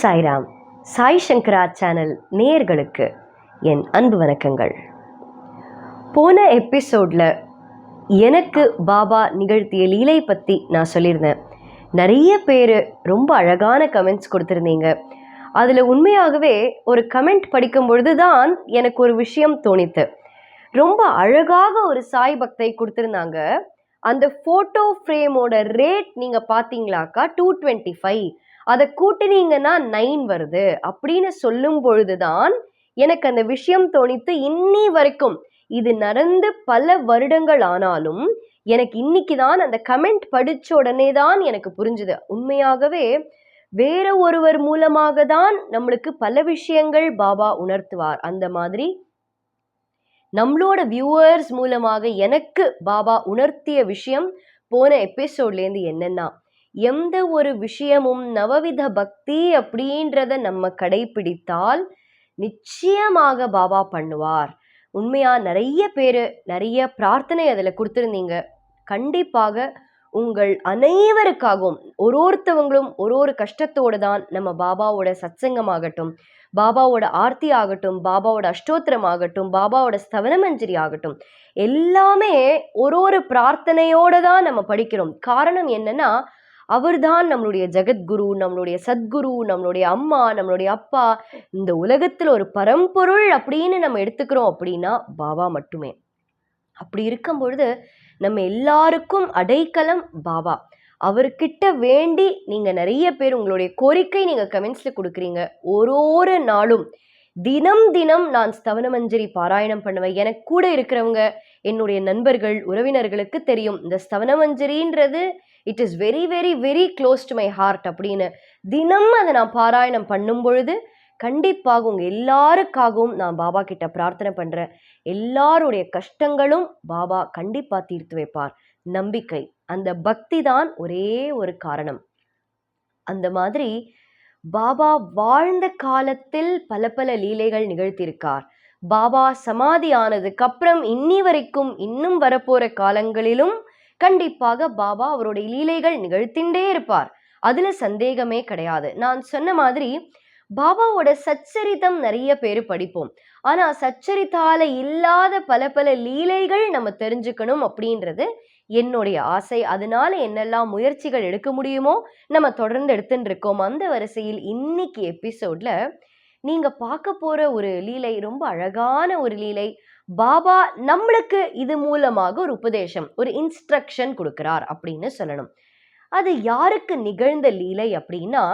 சாய்ராம். சாய் சங்கரா channel நேயர்களுக்கு என் அன்பு வணக்கங்கள். போன எபிசோடில் எனக்கு பாபா நிகழ்த்திய லீலை பற்றி நான் சொல்லியிருந்தேன். நிறைய பேர் ரொம்ப அழகான கமெண்ட்ஸ் கொடுத்துருந்தீங்க. அதில் உண்மையாகவே ஒரு கமெண்ட் படிக்கும் பொழுது தான் எனக்கு ஒரு விஷயம் தோணித்து. ரொம்ப அழகாக ஒரு சாய் பக்தை கொடுத்துருந்தாங்க. அந்த ஃபோட்டோ ஃப்ரேமோட ரேட் நீங்கள் பார்த்தீங்களாக்கா டூ டுவெண்ட்டி ஃபைவ் அதை கூட்டினீங்கன்னா நைன் வருது. அப்படின்னு சொல்லும் பொழுதுதான் எனக்கு அந்த விஷயம் தோணித்து இன்னி வரைக்கும் இது நடந்து பல வருடங்கள் ஆனாலும் எனக்கு இன்னைக்கு தான் அந்த கமெண்ட் படிச்ச உடனே தான் எனக்கு புரிஞ்சுது. உண்மையாகவே வேற ஒருவர் மூலமாக தான் நம்மளுக்கு பல விஷயங்கள் பாபா உணர்த்துவார். அந்த மாதிரி நம்மளோட வியூவர்ஸ் மூலமாக எனக்கு பாபா உணர்த்திய விஷயம் போன எபிசோட்லேருந்து என்னன்னா எந்த ஒரு விஷயமும் நவவித பக்தி அப்படின்றத நம்ம கடைபிடித்தால் நிச்சயமாக பாபா பண்ணுவார். உண்மையா நிறைய பேர் நிறைய பிரார்த்தனை அதில் கொடுத்துருந்தீங்க. கண்டிப்பாக உங்கள் அனைவருக்காகவும் ஒரு ஒருத்தவங்களும் ஒரு ஒரு கஷ்டத்தோடு தான் நம்ம பாபாவோட சத்சங்கமாகட்டும் பாபாவோட ஆர்த்தி ஆகட்டும் பாபாவோட அஷ்டோத்திரம் ஆகட்டும் பாபாவோட ஸ்தவனமஞ்சரி ஆகட்டும் எல்லாமே ஒரு ஒரு பிரார்த்தனையோடு தான் நம்ம படிக்கிறோம். காரணம் என்னன்னா அவர்தான் நம்மளுடைய ஜெகத்குரு நம்மளுடைய சத்குரு நம்மளுடைய அம்மா நம்மளுடைய அப்பா. இந்த உலகத்தில் ஒரு பரம்பொருள் அப்படின்னு நம்ம எடுத்துக்கிறோம் அப்படின்னா பாபா மட்டுமே. அப்படி இருக்கும் பொழுது நம்ம எல்லாருக்கும் அடைக்கலம் பாபா. அவர்கிட்ட வேண்டி நீங்கள் நிறைய பேர் உங்களுடைய கோரிக்கை நீங்கள் கமெண்ட்ஸில் கொடுக்குறீங்க. ஒரு ஒரு நாளும் தினம் தினம் நான் ஸ்தவனமஞ்சரி பாராயணம் பண்ணுவேன். எனக்கு கூட இருக்கிறவங்க என்னுடைய நண்பர்கள் உறவினர்களுக்கு தெரியும் இந்த ஸ்தவனமஞ்சரின்றது it is very very very close to my heart அப்படின்னு. தினம் அதை நான் பாராயணம் பண்ணும் பொழுது கண்டிப்பாக உங்கள் எல்லாருக்காகவும் நான் பாபா கிட்ட பிரார்த்தனை பண்ணுறேன் எல்லாருடைய கஷ்டங்களும் பாபா கண்டிப்பாக தீர்த்து வைப்பார். நம்பிக்கை அந்த பக்தி தான் ஒரே ஒரு காரணம். அந்த மாதிரி பாபா வாழ்ந்த காலத்தில் பல பல லீலைகள் நிகழ்த்தியிருக்கார். பாபா சமாதி ஆனதுக்கு அப்புறம் இன்னி வரைக்கும் இன்னும் வரப்போற காலங்களிலும் கண்டிப்பாக பாபா அவருடைய லீலைகள் நிகழ்த்திண்டே இருப்பார். அதுல சந்தேகமே கிடையாது. நான் சொன்ன மாதிரி பாபாவோட சச்சரித்தம் நிறைய பேர் படிப்போம். ஆனா சச்சரித்தால இல்லாத பல பல லீலைகள் நம்ம தெரிஞ்சுக்கணும் அப்படின்றது என்னுடைய ஆசை அதனால என்னெல்லாம் முயற்சிகள் எடுக்க முடியுமோ நம்ம தொடர்ந்து எடுத்துட்டு இருக்கோம் அந்த வரிசையில் இன்னைக்கு எபிசோட்ல நீங்க பார்க்க போற ஒரு லீலை ரொம்ப அழகான ஒரு லீலை பாபா நம்மளுக்கு இது மூலமாக ஒரு உபதேசம் ஒரு இன்ஸ்ட்ரக்ஷன் கொடுக்கிறார் அப்படின்னு சொல்லணும். அது யாருக்கு நிகழ்ந்த லீலை அப்படின்னா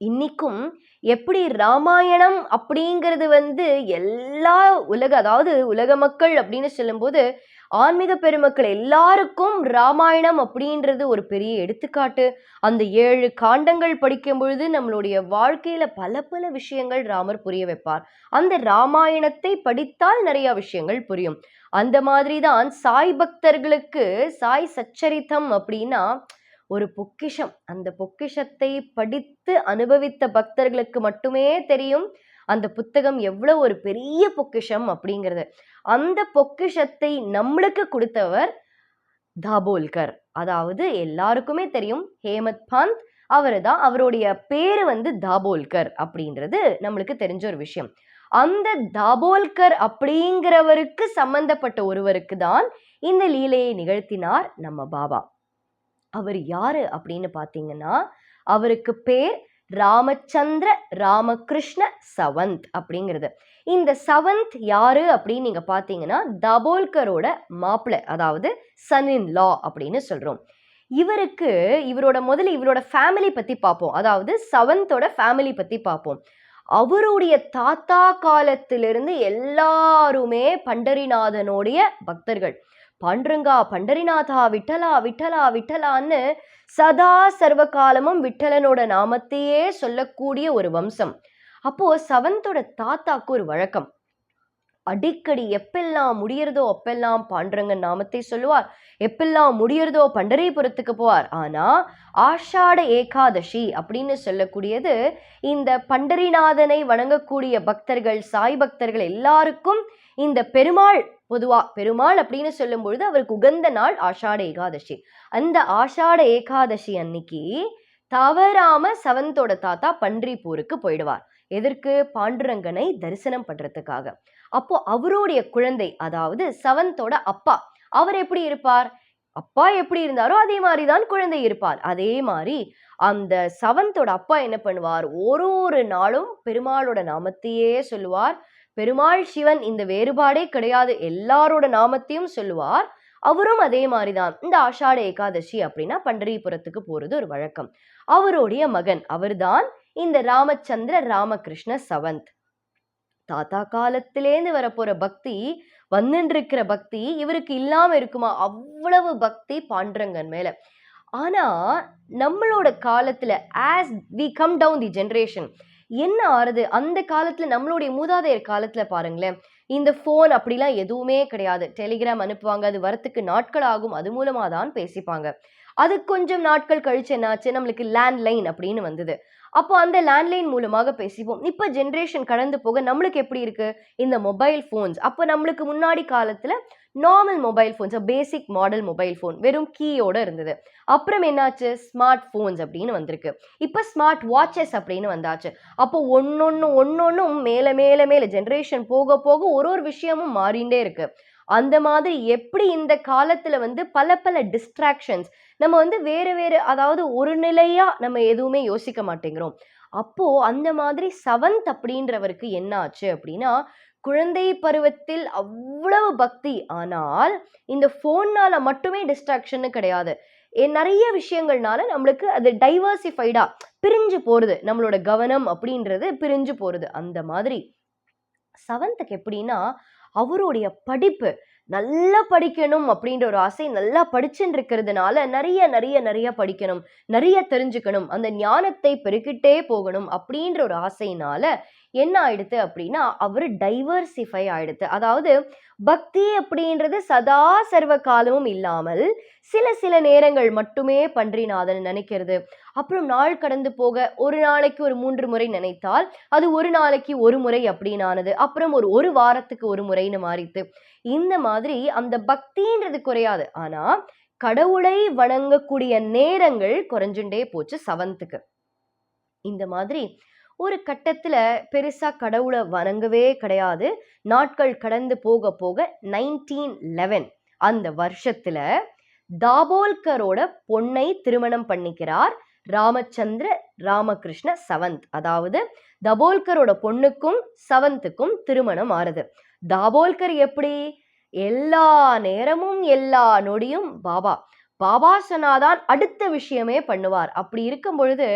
இன்னைக்கும் எப்படி ராமாயணம் அப்படிங்கிறது வந்து எல்லா உலக அதாவது உலக மக்கள் அப்படின்னு சொல்லும்போது ஆன்மீக பெருமக்கள் எல்லாருக்கும் ராமாயணம் அப்படின்றது ஒரு பெரிய எடுத்துக்காட்டு. அந்த ஏழு காண்டங்கள் படிக்கும் பொழுது நம்மளுடைய வாழ்க்கையில பல பல விஷயங்கள் ராமர் புரிய வைப்பார். அந்த ராமாயணத்தை படித்தால் நிறைய விஷயங்கள் புரியும். அந்த மாதிரி தான் சாய் பக்தர்களுக்கு சாய் சச்சரித்தம் அப்படின்னா ஒரு பொக்கிஷம். அந்த பொக்கிஷத்தை படித்து அனுபவித்த பக்தர்களுக்கு மட்டுமே தெரியும். அந்த புத்தகம் எவ்வளோ ஒரு பெரிய பொக்கிஷம் அப்படிங்கிறது. அந்த பொக்கிஷத்தை நம்மளுக்கு கொடுத்தவர் தாபோல்கர். அதாவது எல்லாருக்குமே தெரியும் ஹேமத் பந்த் அவர் தான் அவருடைய பேர் வந்து தாபோல்கர் அப்படின்றது நம்மளுக்கு தெரிஞ்ச ஒரு விஷயம். அந்த தாபோல்கர் அப்படிங்கிறவருக்கு சம்பந்தப்பட்ட ஒருவருக்கு தான் இந்த லீலையை நிகழ்த்தினார் நம்ம பாபா. அவர் யாரு அப்படின்னு பார்த்தீங்கன்னா அவருக்கு பேர் ராமச்சந்திர ராமகிருஷ்ண சவந்த் அப்படிங்கிறது. இந்த சவந்த் யாரு அப்படின்னு நீங்க பார்த்தீங்கன்னா தபோல்கரோட மாப்பிள்ளை அதாவது சன் இன் லா அப்படின்னு சொல்றோம். இவருக்கு இவரோட முதல்ல இவரோட ஃபேமிலி பத்தி பார்ப்போம் அதாவது சவந்தோட ஃபேமிலி பத்தி பார்ப்போம் அவருடைய தாத்தா காலத்திலிருந்து எல்லாருமே பண்டரிநாதனுடைய பக்தர்கள். பாண்டுரங்கா பண்டரிநாதா விட்டலா விட்டலா விட்டலான்னு சதா சர்வ காலமும் விட்டலனோட நாமத்தையே சொல்லக்கூடிய ஒரு வம்சம். அப்போ சவந்தோட தாத்தாக்கு ஒரு வழக்கம். அடிக்கடி எப்பெல்லாம் முடியறதோ அப்பெல்லாம் பாண்டுரங்கன் நாமத்தை சொல்லுவார். எப்பெல்லாம் முடியறதோ பண்டரிபுரத்துக்கு போவார். ஆனா ஆஷாட ஏகாதசி அப்படின்னு சொல்லக்கூடியது இந்த பண்டரிநாதனை வணங்கக்கூடிய பக்தர்கள் சாய் பக்தர்கள் எல்லாருக்கும் இந்த பெருமாள் பொதுவா பெருமாள் அப்படின்னு சொல்லும் பொழுது அவருக்கு உகந்த நாள் ஆஷாட ஏகாதசி. அந்த ஆஷாட ஏகாதசி அன்னைக்கு தவறாம சவந்தோட தாத்தா பன்றிப்பூருக்கு போயிடுவார். எதற்கு? பாண்டுரங்கனை தரிசனம் பண்றதுக்காக. அப்போ அவருடைய குழந்தை அதாவது சவந்தோட அப்பா அவர் எப்படி இருப்பார்? அப்பா எப்படி இருந்தாரோ அதே மாதிரி தான் குழந்தை இருப்பார். அதே மாதிரி அந்த சவந்தோட அப்பா என்ன பண்ணுவார்? ஒரு ஒரு நாளும் பெருமாளோட நாமத்தையே சொல்லுவார். பெருமாள் சிவன் இந்த வேறுபாடே கிடையாது. எல்லாரோட நாமத்தையும் சொல்லுவார். அவரும் அதே மாதிரிதான். இந்த ஆஷாட ஏகாதசி அப்படின்னா பண்டரிபுரத்துக்கு போறது ஒரு வழக்கம். அவருடைய மகன் அவர்தான் இந்த ராமச்சந்திர ராமகிருஷ்ண சவந்த். தாத்தா காலத்திலேந்து வரப்போற பக்தி வந்துட்டு இருக்கிற பக்தி இவருக்கு இல்லாம இருக்குமா? அவ்வளவு பக்தி பாண்டுரங்கன் மேல. ஆனா நம்மளோட காலத்துல as we come down the generation என்ன ஆறுது? அந்த காலத்தில் நம்மளுடைய மூதாதையர் காலத்தில் பாருங்களேன். இந்த ஃபோன் அப்படிலாம் எதுவுமே கிடையாது. டெலிகிராம் அனுப்புவாங்க அது வரத்துக்கு நாட்கள் ஆகும். அது மூலமாக தான் பேசிப்பாங்க. அது கொஞ்சம் நாட்கள் கழிச்சு என்னாச்சு நம்மளுக்கு லேண்ட்லைன் அப்படின்னு வந்தது. அப்போ அந்த லேண்ட்லைன் மூலமாக பேசிப்போம். இப்போ ஜென்ரேஷன் கடந்து போக நம்மளுக்கு எப்படி இருக்கு? இந்த மொபைல் ஃபோன்ஸ் அப்போ நம்மளுக்கு முன்னாடி காலத்தில் normal mobile phones basic model mobile phone வெறும் கீயோட இருந்தது. அப்புறம் என்னாச்சு? ஸ்மார்ட் ஃபோன்ஸ் அப்படின்னு வந்திருக்கு. இப்போ ஸ்மார்ட் வாட்சஸ் அப்படின்னு வந்தாச்சு. அப்போ ஒன்னொன்னு ஒன்னொன்னும் மேலே மேலே மேலே ஜென்ரேஷன் போக போக ஒரு ஒரு விஷயமும் மாறிண்டே இருக்கு. அந்த மாதிரி எப்படி இந்த காலத்தில் வந்து பல பல டிஸ்ட்ராக்ஷன்ஸ் நம்ம வந்து வேறு வேறு அதாவது ஒரு நிலையாக நம்ம எதுவுமே யோசிக்க மாட்டேங்கிறோம். அப்போது அந்த மாதிரி செவன்த் அப்படின்றவருக்கு என்ன ஆச்சு அப்படின்னா குழந்தை பருவத்தில் அவ்வளவு பக்தி. ஆனால் இந்த ஃபோன்னால் மட்டுமே டிஸ்ட்ராக்ஷன்னு கிடையாது. நிறைய விஷயங்கள்னால நம்மளுக்கு அது டைவர்சிஃபைடாக பிரிஞ்சு போகிறது நம்மளோட கவனம் அப்படின்றது பிரிஞ்சு போகிறது அந்த மாதிரி. செவன்த்துக்கு எப்படின்னா அவருடைய படிப்பு நல்லா படிக்கணும் அப்படின்ற ஒரு ஆசை நல்லா படிச்சுட்டு இருக்கிறதுனால நிறைய நிறைய நிறைய படிக்கணும் நிறைய தெரிஞ்சுக்கணும் அந்த ஞானத்தை பெருக்கிட்டே போகணும் அப்படின்ற ஒரு ஆசையினால என்ன ஆயிடுது அப்படின்னா அவர் டைவர்சிஃபை ஆயிடுது. அதாவது பக்தி அப்படின்றது சதா சர்வ காலமும் இல்லாமல் சில சில நேரங்கள் மட்டுமே பன்றிநாதன் நினைக்கிறது. அப்புறம் நாள் கடந்து போக ஒரு நாளைக்கு ஒரு மூன்று முறை நினைத்தால் அது ஒரு நாளைக்கு ஒரு முறை அப்படின்னு ஆனது அப்புறம் ஒரு ஒரு வாரத்துக்கு ஒரு முறைன்னு மாறித்து இந்த மாதிரி அந்த பக்தின்றது குறையாது. ஆனா கடவுளை வணங்கக்கூடிய நேரங்கள் குறைஞ்சுட்டே போச்சு செவன்த்துக்கு இந்த மாதிரி ஒரு கட்டத்தில் பெருசாக கடவுளை வணங்கவே கிடையாது. நாட்கள் கடந்து போக போக நைன்டீன் லெவன் அந்த வருஷத்தில் தாபோல்கரோட பொண்ணை திருமணம் பண்ணிக்கிறார் ராமச்சந்திர ராமகிருஷ்ண சவந்த். அதாவது தபோல்கரோட பொண்ணுக்கும் சவந்துக்கும் திருமணம் ஆறுது தாபோல்கர் எப்படி? எல்லா நேரமும் எல்லா நொடியும் பாபா. பாபா சொன்னாதான் அடுத்த விஷயமே பண்ணுவார். அப்படி இருக்கும் பொழுது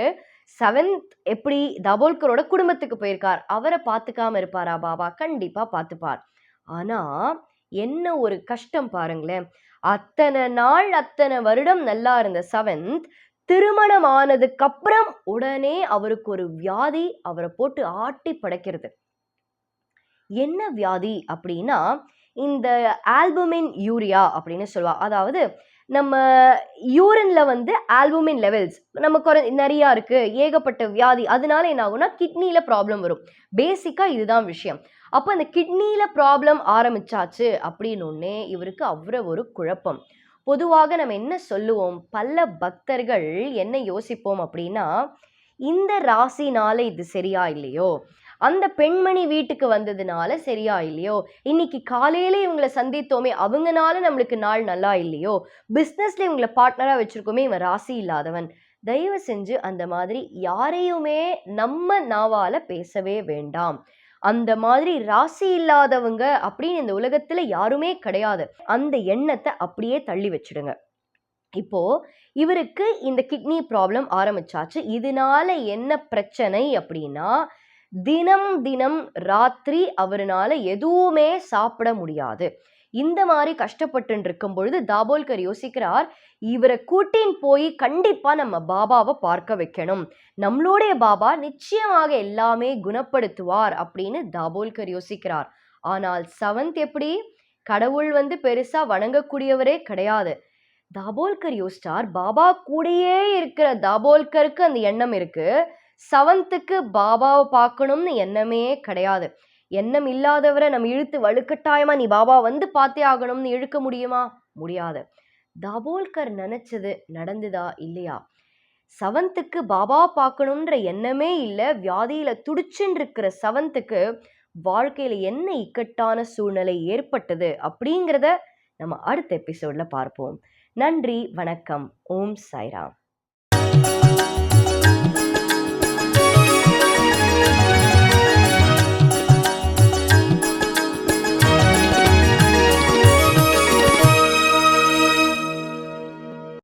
செவன்த் எப்படி தபோல்கரோட குடும்பத்துக்கு போயிருக்கார். அவரை பார்த்துக்காம இருப்பாரா பாபா? கண்டிப்பா பார்த்துப்பார். ஆனா என்ன ஒரு கஷ்டம் பாருங்களேன். அத்தனை நாள் அத்தனை வருடம் நல்லா இருந்த செவன்த் திருமணம் ஆனதுக்கு அப்புறம் உடனே அவருக்கு ஒரு வியாதி அவரை போட்டு ஆட்டி படைக்கிறது. என்ன வியாதி அப்படின்னா இந்த ஆல்புமின் யூரியா அப்படின்னு சொல்லுவா. அதாவது நம்ம யூரின்ல வந்து ஆல்புமின் லெவல்ஸ் நம்ம குறை நிறையா இருக்கு ஏகப்பட்ட வியாதி அதனால என்ன ஆகும்னா கிட்னியில் ப்ராப்ளம் வரும். பேசிக்காக இதுதான் விஷயம். அப்போ அந்த கிட்னியில் ப்ராப்ளம் ஆரம்பிச்சாச்சு அப்படின்னு ஒன்னே இவருக்கு அவ்வளோ ஒரு குழப்பம். பொதுவாக நம்ம என்ன சொல்லுவோம்? பல பக்தர்கள் என்ன யோசிப்போம் அப்படின்னா இந்த ராசினால இது சரியா இல்லையோ? அந்த பெண்மணி வீட்டுக்கு வந்ததுனால சரியா இல்லையோ? இன்னைக்கு காலையில இவங்களை சந்தித்தோமே அவங்கனால நம்மளுக்கு நாள் நல்லா இல்லையோ? பிஸ்னஸ்ல இவங்களை பார்ட்னரா வச்சிருக்கோமே இவன் ராசி இல்லாதவன். தயவு செஞ்சு அந்த மாதிரி யாரையுமே நம்ம நாவால பேசவே வேண்டாம். அந்த மாதிரி ராசி இல்லாதவங்க அப்படின்னு இந்த உலகத்துல யாருமே கிடையாது. அந்த எண்ணத்தை அப்படியே தள்ளி வச்சிடுங்க. இப்போ இவருக்கு இந்த கிட்னி ப்ராப்ளம் ஆரம்பிச்சாச்சு. இதனால என்ன பிரச்சனை அப்படின்னா தினம் தினம் ராத்திரி அவர்னால எதுவுமே சாப்பிட முடியாது. இந்த மாதிரி கஷ்டப்பட்டு இருக்கும் பொழுது தாபோல்கர் யோசிக்கிறார் இவரை கூட்டின் போய் கண்டிப்பா நம்ம பாபாவை பார்க்க வைக்கணும். நம்மளுடைய பாபா நிச்சயமாக எல்லாமே குணப்படுத்துவார் அப்படின்னு தாபோல்கர் யோசிக்கிறார். ஆனால் சவந்த் எப்படி? கடவுள் வந்து பெருசா வணங்கக்கூடியவரே கிடையாது. தாபோல்கர் யோசிச்சார் பாபா கூடயே இருக்கிற தாபோல்கருக்கு அந்த எண்ணம் இருக்கு. செவன்த்துக்கு பாபாவை பார்க்கணும்னு எண்ணமே கிடையாது. எண்ணம் இல்லாதவரை நம்ம இழுத்து வலுக்கட்டாயமா நீ பாபா வந்து பார்த்தே ஆகணும்னு இழுக்க முடியுமா? முடியாது. தாபோல்கர் நினைச்சது நடந்துதா இல்லையா? செவன்த்துக்கு பாபா பார்க்கணுன்ற எண்ணமே இல்லை. வியாதியில் துடிச்சுன்னு இருக்கிற செவன்த்துக்கு வாழ்க்கையில் என்ன இக்கட்டான சூழ்நிலை ஏற்பட்டது அப்படிங்கிறத நம்ம அடுத்த எபிசோட்ல பார்ப்போம். நன்றி வணக்கம். ஓம் சாய்ராம்.